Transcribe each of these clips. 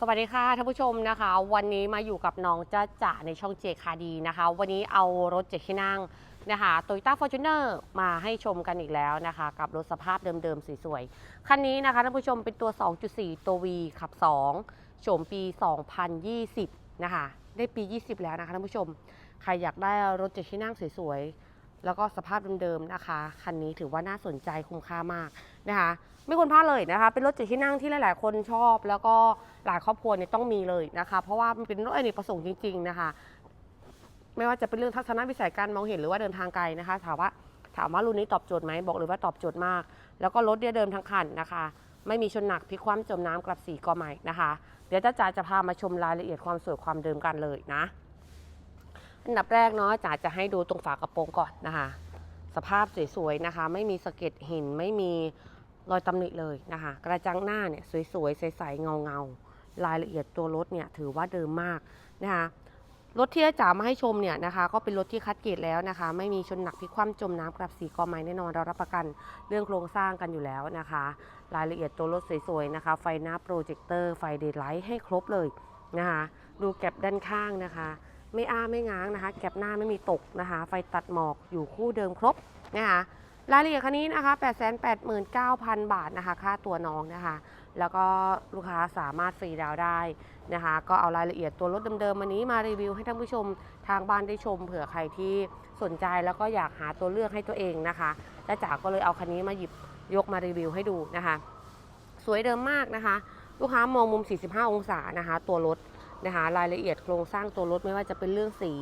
สวัสดีค่ะท่านผู้ชมนะคะ วันนี้มาอยู่กับน้องจ้าจ๋าในช่องเจคาดีนะคะ วันนี้เอารถเจ็ดที่นั่งนะคะโตโยต้าฟอร์จูเนอร์มาให้ชมกันอีกแล้วนะคะ กับรถสภาพเดิมๆสวยๆคันนี้นะคะท่านผู้ชมเป็นตัว 2.4 ตัว V ขับ 2 โฉมปี 2020 นะคะ ได้ปี 20 แล้วนะคะท่านผู้ชม ใครอยากได้รถเจ็ดที่นั่งสวยๆ แล้วก็สภาพเดิมๆนะคะ คันนี้ถือว่าน่าสนใจคุ้มค่ามากนะคะ ไม่ควรพลาดเลยนะคะ เป็นรถจ็ดที่นั่งที่หลาย ๆ คนชอบ แล้วก็หลายครอบครัวเนี่ยต้องมีเลยนะคะ เพราะว่ามันเป็นรถอเนกประสงค์จริง ๆ นะคะ ไม่ว่าจะเป็นเรื่องทัศนวิสัยการมองเห็นหรือว่าเดินทางไกลนะคะ ถามว่าถามว่ารุ่นนี้ตอบโจทย์ไหมบอกเลยว่าตอบโจทย์มาก แล้วก็รถเนี่ยเดิมทั้งคันนะคะ ไม่มีชนหนักพลิกคว่ำจมน้ำกลับสีก็ใหม่นะคะ เดี๋ยวจ้าจ๋าจะพามาชมรายละเอียดความสวยความเดิมกันเลยนะ อันดับแรกเนาะจ๋าจะให้ดูตรงฝากระโปรงก่อนนะคะ สภาพสวยๆนะคะ ไม่มีสะเก็ดหินไม่มีรอยตำหนิเลยนะคะ กระจังหน้าเนี่ยสวยๆใสๆเงาๆรายละเอียดตัวรถเนี่ยถือว่าเดิมมากนะคะรถที่จ๋ามาให้ชมเนี่ยนะคะ ก็เป็นรถที่คัดเกรดแล้วนะคะ ไม่มีชนหนักพิคว่ำจมน้ำกลับสีกอไม้แน่นอนเรารับประกันเรื่องโครงสร้างกันอยู่แล้วนะคะ รายละเอียดตัวรถสวยๆนะคะ ไฟหน้าโปรเจคเตอร์ไฟเดย์ไลท์ให้ครบเลยนะคะ ดูแก็บด้านข้างนะคะ ไม่อ้าไม่ง้างนะคะ แก็บหน้าไม่มีตกนะคะ ไฟตัดหมอกอยู่คู่เดิมครบนะคะรายละเอียดคันนี้นะคะ 889,000 บาทนะคะ ค่าตัวน้องนะคะ แล้วก็ลูกค้าสามารถฟรีดาวได้นะคะ ก็เอารายละเอียดตัวรถเดิมๆวันนี้มารีวิวให้ท่านผู้ชมทางบ้านได้ชม เผื่อใครที่สนใจแล้วก็อยากหาตัวเลือกให้ตัวเองนะคะจ้าจ๋าก็เลยเอาคันนี้มาหยิบยกมารีวิวให้ดูนะคะ สวยเดิมมากนะคะ ลูกค้ามองมุม 45 องศานะคะ ตัวรถ นะคะรายละเอียดโครงสร้างตัวรถไม่ว่าจะเป็นเรื่องสี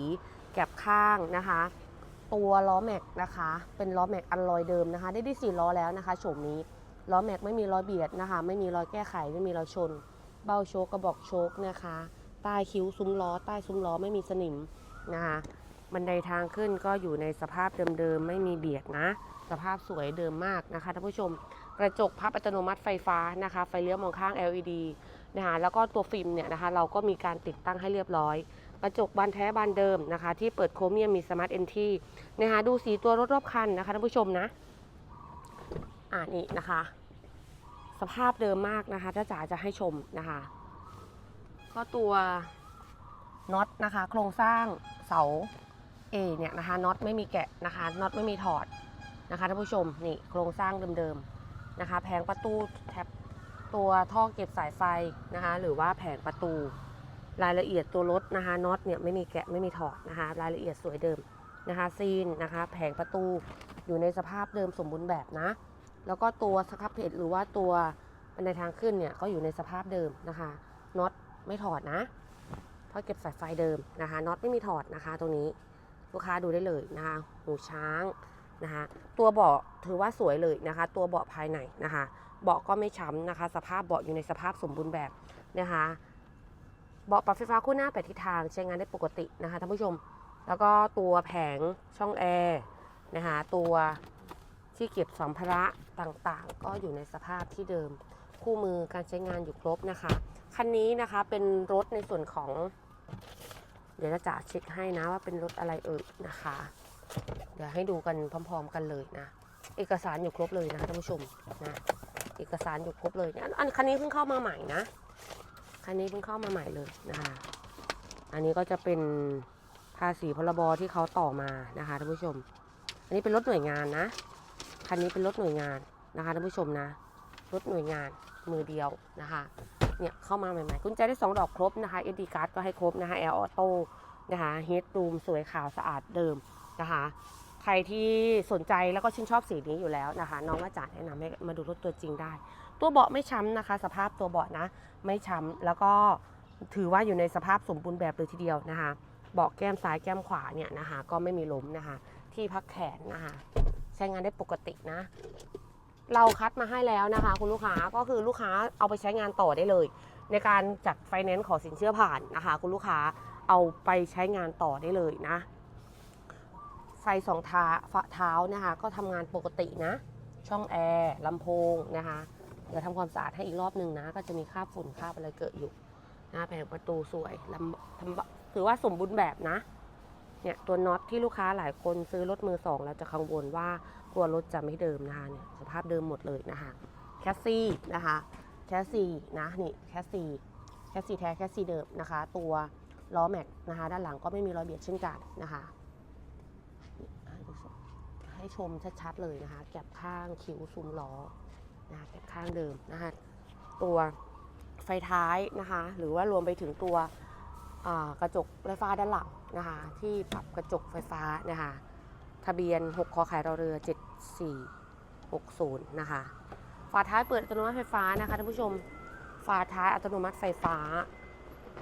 แก็บข้างนะคะ ตัวล้อแม็กนะคะ เป็นล้อแม็กอันลอยเดิมนะคะ ได้ที่สี่ล้อแล้วนะคะโฉมนี้ล้อแม็กไม่มีรอยเบียดนะคะ ไม่มีรอยแก้ไขไม่มีรอยชน เบ้าโชกกระบอกโชกนะคะใต้คิ้วซุ้มล้อ ใต้ซุ้มล้อไม่มีสนิมนะคะบันไดทางขึ้นก็อยู่ในสภาพเดิมๆไม่มีเบียดนะ สภาพสวยเดิมมากนะคะท่านผู้ชม กระจกพับอัตโนมัติไฟฟ้านะคะ ไฟเลี้ยวมองข้าง LED นะคะแล้วก็ตัวฟิล์มเนี่ยนะคะเราก็มีการติดตั้งให้เรียบร้อย กระจกบานแท้บานเดิมนะคะ ที่เปิดโครเมียมมีสมาร์ทเอนทีนะคะดูสีตัวรถรอบคันนะคะท่านผู้ชมนะอ่านี่นะคะ สภาพเดิมมากนะคะถ้าจ๋าจะให้ชมนะคะ ก็ตัวน็อตนะคะ โครงสร้างเสาเอเนี่ยนะคะน็อตไม่มีแกะนะคะน็อตไม่มีถอดนะคะท่านผู้ชมนี่โครงสร้างเดิมๆนะคะ แผงประตูแท็บ ตัวท่อเก็บสายไฟนะคะ หรือว่าแผงประตู รายละเอียดตัวรถนะคะน็อตเนี่ยไม่มีแกะไม่มีถอดนะคะ รายละเอียดสวยเดิมนะคะซีนนะคะ แผงประตูอยู่ในสภาพเดิมสมบูรณ์แบบนะ แล้วก็ตัวสครับเพจหรือว่าตัวบันไดทางขึ้นเนี่ยก็อยู่ในสภาพเดิมนะคะน็อตไม่ถอดนะท่อเก็บสายไฟเดิมนะคะน็อตไม่มีถอดนะคะ ตรงนี้ลูกค้าดูได้เลยนะคะหูช้างนะคะตัวเบาะถือว่าสวยเลยนะคะ ตัวเบาะภายในนะคะ เบาะก็ไม่ช้ำนะคะ สภาพเบาะอยู่ในสภาพสมบูรณ์แบบนะคะเบาะปรับไฟฟ้าคู่หน้าแปดทิศทางใช้งานได้ปกตินะคะท่านผู้ชม แล้วก็ตัวแผงช่องแอร์นะคะตัวที่เก็บสัมภาระต่างๆ ก็อยู่ในสภาพที่เดิม คู่มือการใช้งานอยู่ครบนะคะ คันนี้นะคะเป็นรถในส่วนของ เดี๋ยวจะจ่าเช็คให้นะว่าเป็นรถอะไรเอ่ยนะคะ เดี๋ยวให้ดูกันพร้อม ๆ กันเลยนะ เอกสารอยู่ครบเลยนะท่านผู้ชมนะ เอกสารอยู่ครบเลยเนี่ยอันคันนี้เพิ่งเข้ามาใหม่นะ คันนี้เพิ่งเข้ามาใหม่เลยนะคะอันนี้ก็จะเป็นภาษีพรบที่เขาต่อมานะคะท่านผู้ชม อันนี้เป็นรถหน่วยงานนะ คันนี้เป็นรถหน่วยงานนะคะท่านผู้ชมนะ รถหน่วยงานมือเดียวนะคะ เนี่ยเข้ามาใหม่ๆ กุญแจได้ 2 ดอกครบนะคะ SD card ก็ให้ครบนะคะแอร์ออโต้นะคะเฮดรูมสวยขาวสะอาดเดิมนะคะ ใครที่สนใจแล้วก็ชื่นชอบสีนี้อยู่แล้วนะคะ น้องว่าจ๋าแนะนำให้มาดูรถตัวจริงได้ ตัวเบาะไม่ช้ำนะคะ สภาพตัวเบาะนะ ไม่ช้ำแล้วก็ถือว่าอยู่ในสภาพสมบูรณ์แบบเลยทีเดียวนะคะเบาะแก้มซ้ายแก้มขวาเนี่ยนะคะ ก็ไม่มีล้มนะคะ ที่พักแขนนะคะ ใช้งานได้ปกตินะ เราคัดมาให้แล้วนะคะ คุณลูกค้าก็คือลูกค้าเอาไปใช้งานต่อได้เลย ในการจัดไฟแนนซ์ขอสินเชื่อผ่านนะคะ คุณลูกค้าเอาไปใช้งานต่อได้เลยนะ ฟสองท้าฝาเท้านะคะ ก็ทำงานปกตินะ ช่องแอร์ลำโพงนะคะ เดี๋ยวทำความสะอาดให้อีกรอบหนึ่งนะ ก็จะมีคราบฝุ่นคราบอะไรเกิดอยู่นะแผงประตูสวยลำทำถือว่าสมบูรณ์แบบนะเนี่ยตัวน็อตที่ลูกค้าหลายคนซื้อรถมือสองแล้วจะกังวลว่ากลัวรถจะไม่เดิมนะคะเนี่ยสภาพเดิมหมดเลยนะคะแคสซี่นะคะแคสซี่นะนี่แคสซี่แคสซีแท้แคสซีเดิมนะคะ ตัวล้อแม็กนะคะ ด้านหลังก็ไม่มีรอยเบียดเช่นกันนะคะ ให้ชมชัดๆเลยนะคะแก็บข้างคิ้วซุ้มล้อนะคะแก็บข้างเดิมนะคะตัวไฟท้ายนะคะหรือว่ารวมไปถึงตัวกระจกไฟฟ้าด้านหลังนะคะที่ปรับกระจกไฟฟ้านะคะทะเบียน 6 คอขายรอเรือ 7460 นะคะฝาท้ายเปิดอัตโนมัติไฟฟ้านะคะท่านผู้ชมฝาท้ายอัตโนมัติไฟฟ้า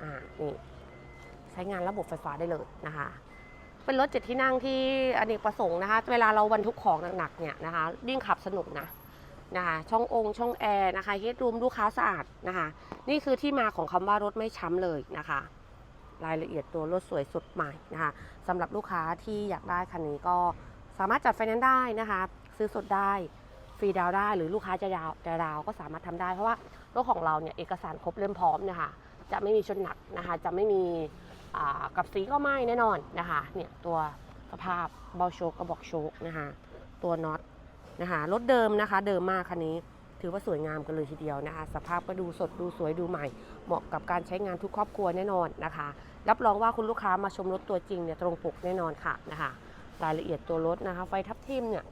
อ่านี่ใช้งานระบบไฟฟ้าได้เลยนะคะ เป็นรถเจ็ดที่นั่งที่อเนกประสงค์นะคะ เวลาเราบรรทุกของหนักๆเนี่ยนะคะยิ่งขับสนุกนะนะคะช่ององค์ช่องแอร์นะคะเฮดรูมลูกค้าสะอาดนะคะ นี่คือที่มาของคำว่ารถไม่ช้ำเลยนะคะ รายละเอียดตัวรถสวยสดใหม่นะคะสำหรับลูกค้าที่อยากได้คันนี้ก็สามารถจัดไฟแนนซ์ได้นะคะ ซื้อสดได้ฟรีดาวได้หรือลูกค้าจะดาวจะดาวก็สามารถทำได้เพราะว่ารถของเราเนี่ยเอกสารครบเล่มพร้อมนะคะจะไม่มีชนหนักนะคะ จะไม่มี กับสีก็ไม่แน่นอนนะคะเนี่ยตัวสภาพเบาโชกกระบอกโชกนะคะตัวน็อตนะคะรถเดิมนะคะ เดิมมากคันนี้ถือว่าสวยงามกันเลยทีเดียวนะคะ สภาพก็ดูสดดูสวยดูใหม่ เหมาะกับการใช้งานทุกครอบครัวแน่นอนนะคะ รับรองว่าคุณลูกค้ามาชมรถตัวจริงเนี่ยตรงปกแน่นอนค่ะนะคะรายละเอียดตัวรถนะคะ ไฟทับทิมเนี่ย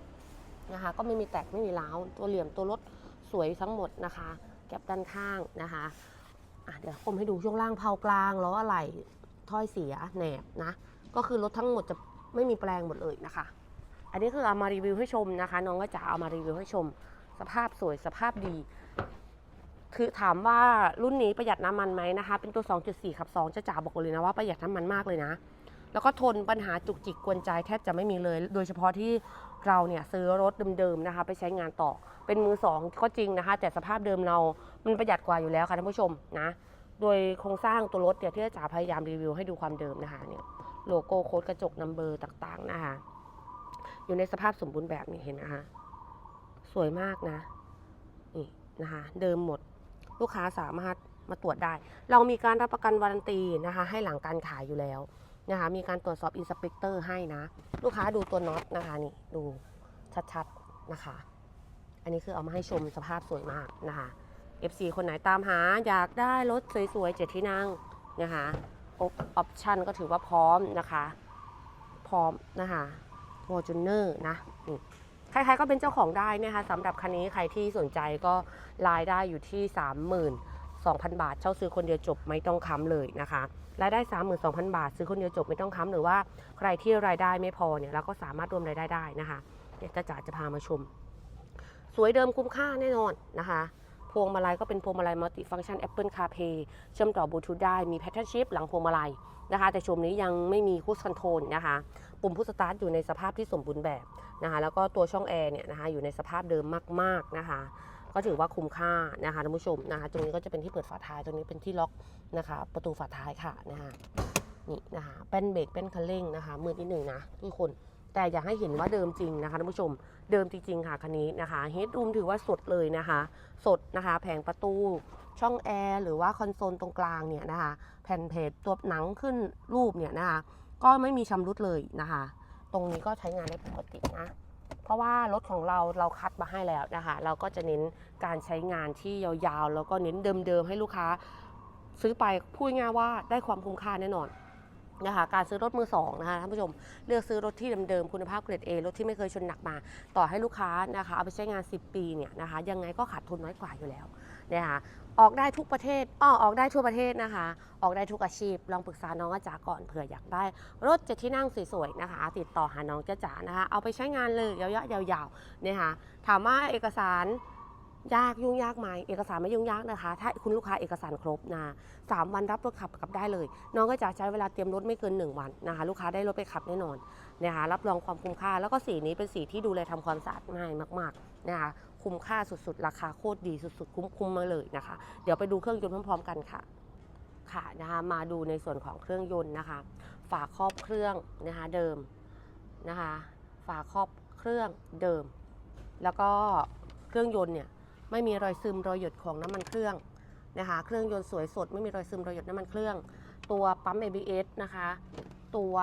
นะคะ ก็ไม่มีแตกไม่มีร้าวตัวเหลี่ยมตัวรถสวยทั้งหมดนะคะ แก็บด้านข้างนะคะะเดี๋ยวผมให้ดูช่วงล่างเพากลางล้ออะไหล่ ถ้อยเสียแหนบนะ ก็คือรถทั้งหมดจะไม่มีแปลงหมดเลยนะคะ อันนี้คือเอามารีวิวให้ชมนะคะ น้องก็จะเอามารีวิวให้ชม สภาพสวยสภาพดี คือถามว่ารุ่นนี้ประหยัดน้ำมันไหมนะคะ เป็นตัว 2.4 ขับ 2 จะจ๋าบอกเลยนะว่าประหยัดน้ำมันมากเลยนะ แล้วก็ทนปัญหาจุกจิกกวนใจแทบจะไม่มีเลย โดยเฉพาะที่เราเนี่ยซื้อรถเดิมๆนะคะ ไปใช้งานต่อ เป็นมือสองก็จริงนะคะ แต่สภาพเดิมเรา มันประหยัดกว่าอยู่แล้วค่ะท่านผู้ชมนะ โดยโครงสร้างตัวรถเนี่ยที่จ๋าพยายามรีวิวให้ดูความเดิมนะคะเนี่ยโลโก้โค้ดกระจกนัมเบอร์ต่างๆนะคะอยู่ในสภาพสมบูรณ์แบบนี่เห็นนะคะสวยมากนะนี่นะคะเดิมหมดลูกค้าสามารถมาตรวจได้ เรามีการรับประกันวารันตีนะคะให้หลังการขายอยู่แล้วนะคะมีการตรวจสอบอินสเปกเตอร์ให้นะ ลูกค้าดูตัวน็อตนะคะนี่ดูชัดๆนะคะ อันนี้คือเอามาให้ชมสภาพสวยมากนะคะ FC คนไหนตามหาอยากได้รถสวยๆเจ็ดที่นั่งนะคะออปชั่นก็ถือว่าพร้อมนะคะ พร้อมนะคะ f o r t u n e r นะนี่ใครๆก็เป็นเจ้าของได้นะคะสำหรับคันนี้ใครที่สนใจก็รายได้อยู่ที่ 32,000 บาท เช่าซื้อคนเดียวจบไม่ต้องค้ำเลยนะคะ รายได้ 32,000 บาท ซื้อคนเดียวจบไม่ต้องค้ำหรือว่าใครที่รายได้ไม่พอเนี่ยเราก็สามารถรวมรายได้ได้นะคะเดี๋ยวจะจ๋าจะพามาชม สวยเดิมคุ้มค่าแน่นอนนะคะ พวงมาลัยก็เป็นพวงมาลัยมัลติฟังก์ชัน Apple CarPlay เชื่อมต่อบลูทูธได้มีแพทเทิร์นชิพหลังพวงมาลัยนะคะ แต่ชมนี้ยังไม่มีคูสคอนโทรลนะคะ ปุ่มพุชสตาร์ทอยู่ในสภาพที่สมบูรณ์แบบนะคะ แล้วก็ตัวช่องแอร์เนี่ยนะคะอยู่ในสภาพเดิมมาก ๆ นะคะก็ถือว่าคุ้มค่านะคะท่านผู้ชมนะคะ ตรงนี้ก็จะเป็นที่เปิดฝาท้าย ตรงนี้เป็นที่ล็อกนะคะ ประตูฝาท้ายค่ะนะคะนี่นะคะแป้นเบรกแป้นคันเร่งนะคะมือนิดหนึ่งนะทุกคน แต่อยากให้เห็นว่าเดิมจริงนะคะท่านผู้ชมเดิมจริงๆค่ะคันนี้นะคะเฮดรูมถือว่าสดเลยนะคะ สดนะคะแผงประตูช่องแอร์หรือว่าคอนโซลตรงกลางเนี่ยนะคะ แผ่นเพจตัวหนังขึ้นรูปเนี่ยนะคะ ก็ไม่มีชำรุดเลยนะคะ ตรงนี้ก็ใช้งานได้ปกตินะเพราะว่ารถของเราเราคัดมาให้แล้วนะคะ เราก็จะเน้นการใช้งานที่ยาวๆ แล้วก็เน้นเดิมๆให้ลูกค้า ซื้อไปพูดง่ายว่าได้ความคุ้มค่าแน่นอน นะคะการซื้อรถมือสองนะคะท่านผู้ชมเลือกซื้อรถที่เดิมๆคุณภาพเกรด A รถที่ไม่เคยชนหนักมา ต่อให้ลูกค้านะคะเอาไปใช้งาน 10 ปีเนี่ยนะคะยังไงก็ขาดทุนน้อยกว่าอยู่แล้วนะคะออกได้ทุกประเทศอ้อออกได้ทั่วประเทศนะคะ ออกได้ทุกอาชีพ ลองปรึกษาน้องอาจ๋าก่อนเผื่ออยากได้ รถเจ็ดที่นั่งสวยๆนะคะ ติดต่อหาน้องจ้าจ๋านะคะ เอาไปใช้งานเลยยาวๆยาวๆนะคะถามว่าเอกสาร ยากยุ่งยากไหมเอกสารไม่ยุ่งยากนะคะ ถ้าคุณลูกค้าเอกสารครบนะสามวันรับรถขับกลับได้เลย น้องก็จะใช้เวลาเตรียมรถไม่เกิน 1 วันนะคะ ลูกค้าได้รถไปขับแน่นอนนะคะรับรองความคุ้มค่า แล้วก็สีนี้เป็นสีที่ดูแลทำความสะอาดง่ายมากๆนะคะคุ้มค่าสุดๆ ราคาโคตรดีสุดๆ คุ้มๆมาเลยนะคะ เดี๋ยวไปดูเครื่องยนต์พร้อมๆ กันค่ะค่ะนะคะมาดูในส่วนของเครื่องยนต์นะคะ ฝาครอบเครื่องนะคะเดิมนะคะ ฝาครอบเครื่องเดิม แล้วก็เครื่องยนต์เนี่ย ไม่มีรอยซึมรอยหยดของน้ำมันเครื่องนะคะ เครื่องยนต์สวยสด ไม่มีรอยซึมรอยหยดน้ำมันเครื่อง ตัวปั๊ม ABS นะคะ ตัว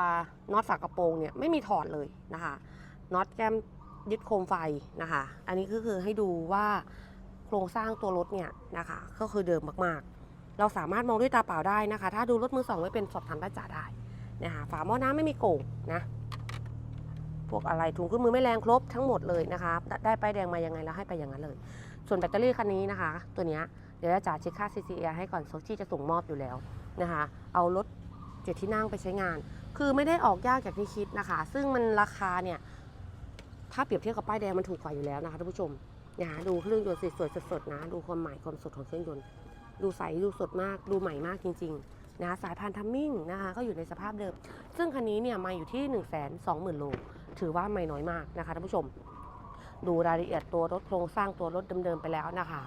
น็อตฝากระโปรงเนี่ยไม่มีถอดเลยนะคะน็อตแก้มยึดโคมไฟนะคะ อันนี้ก็คือให้ดูว่าโครงสร้างตัวรถเนี่ยนะคะก็คือเดิมมากๆ เราสามารถมองด้วยตาเปล่าได้นะคะ ถ้าดูรถมือสองไม่เป็นสอบถามป้าจ๋าได้นะคะฝาหม้อน้ำไม่มีโก่งนะพวกอะไรถุงเครื่องมือไม่แรงครบทั้งหมดเลยนะคะ ได้ไปแดงมายังไงแล้วให้ไปอย่างนั้นเลย ส่วนแบตเตอรี่คันนี้นะคะ ตัวนี้เดี๋ยวจะจ่าเช็คค่า CCR ให้ก่อนโซชี่จะส่งมอบอยู่แล้วนะคะ เอารถเจ็ดที่นั่งไปใช้งาน คือไม่ได้ออกยากอย่างที่คิดนะคะ ซึ่งมันราคาเนี่ย ถ้าเปรียบเทียบกับป้ายแดงมันถูกกว่าอยู่แล้วนะคะท่านผู้ชมนะคะดูเครื่องยนต์สวยสดๆนะ ดูความใหม่ความสดของเครื่องยนต์ ดูใสดูสดมาก ดูใหม่มากจริง ๆ นะคะสายพานทัมมิ่งนะคะก็อยู่ในสภาพเดิม ซึ่งคันนี้เนี่ยมาอยู่ที่ 1 2 0 0 0 0โลถือว่าไม่น้อยมากนะคะท่านผู้ชม ดูรายละเอียดตัวรถโครงสร้างตัวรถเดิมๆไปแล้วนะคะ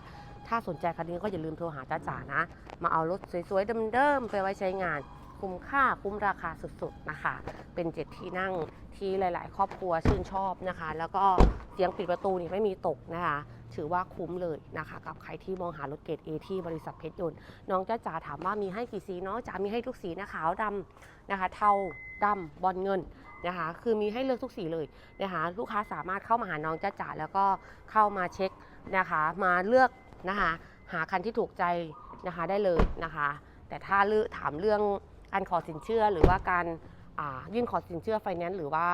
ถ้าสนใจคันนี้ก็อย่าลืมโทรหาจ้าจ๋านะ มาเอารถสวยๆเดิมๆไปไว้ใช้งาน คุ้มค่าคุ้มราคาสุดๆนะคะ เป็นเจ็ดที่นั่งที่หลาย ๆ ครอบครัวชื่นชอบนะคะ แล้วก็เสียงปิดประตูนี่ไม่มีตกนะคะ ถือว่าคุ้มเลยนะคะกับใครที่มองหารถเกรด A ที่บริษัทเพชรยนต์น้องจ้าจ๋าถามว่ามีให้กี่สีเนาะจ๋ามีให้ทุกสีนะขาวดำนะคะ เทาดำบอลเงินนะคะคือมีให้เลือกทุกสีเลยนะคะลูกค้าสามารถเข้ามาหาน้องจ้าจ๋าแล้วก็เข้ามาเช็คนะคะ มาเลือกนะคะหาคันที่ถูกใจนะคะได้เลยนะคะ แต่ถ้าถามเรื่องการขอสินเชื่อหรือว่าการยื่นขอสินเชื่อไฟแนนซ์หรือว่า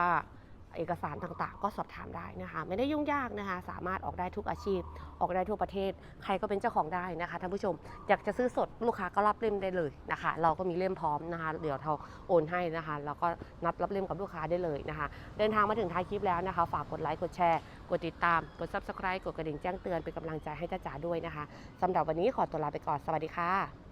เอกสารต่างๆ ก็สอบถามได้นะคะ ไม่ได้ยุ่งยากนะคะ สามารถออกได้ทุกอาชีพ ออกได้ทั่วประเทศ ใครก็เป็นเจ้าของได้นะคะท่านผู้ชม อยากจะซื้อสดลูกค้าก็รับเล่มได้เลยนะคะ เราก็มีเล่มพร้อมนะคะ เดี๋ยวเราโอนให้นะคะ แล้วก็นัดรับเล่มกับลูกค้าได้เลยนะคะ เดินทางมาถึงท้ายคลิปแล้วนะคะ ฝากกดไลค์ กดแชร์ กดติดตาม กด subscribe กดกระดิ่งแจ้งเตือนเป็นกำลังใจให้จ้าจ๋าด้วยนะคะสำหรับวันนี้ขอตัวลาไปก่อน สวัสดีค่ะ